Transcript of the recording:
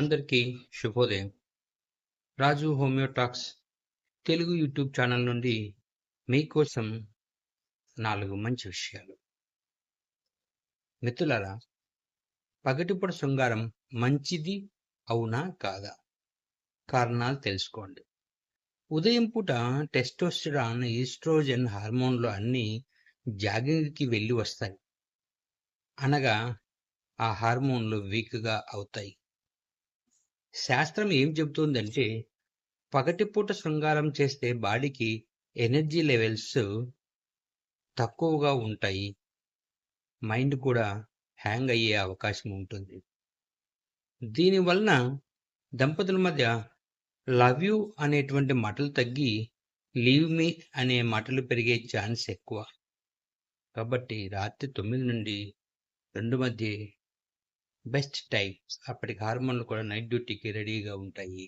అందరికీ శుభోదయం. Raju homeo talks Telugu YouTube channel నుండి మీకోసం నాలుగు మంచి విషయాలు. మిత్రులారా పగటిపూట శృంగారం మంచిది అవునా కాదా? కారణాలు తెలుసుకోండి. ఉదయం పూట టెస్టోస్టిరాన్ ఈస్ట్రోజన్ హార్మోన్లు అన్నీ జాగింగ్కి వెళ్ళి వస్తాయి. అనగా ఆ హార్మోన్లు వీక్గా అవుతాయి. శాస్త్రం ఏం చెబుతుందంటే పగటిపూట శృంగారం చేస్తే బాడీకి ఎనర్జీ లెవెల్స్ తక్కువగా ఉంటాయి. మైండ్ కూడా హ్యాంగ్ అయ్యే అవకాశం ఉంటుంది. దీనివలన దంపతుల మధ్య లవ్ యూ అనేటువంటి మాటలు తగ్గి లీవ్ మీ అనే మాటలు పెరిగే ఛాన్స్ ఎక్కువ. కాబట్టి రాత్రి తొమ్మిది నుండి రెండు మధ్య బెస్ట్ టైం అప్పటికి హార్మోన్లు కూడా నైట్ డ్యూటీకి రెడీగా ఉంటాయి.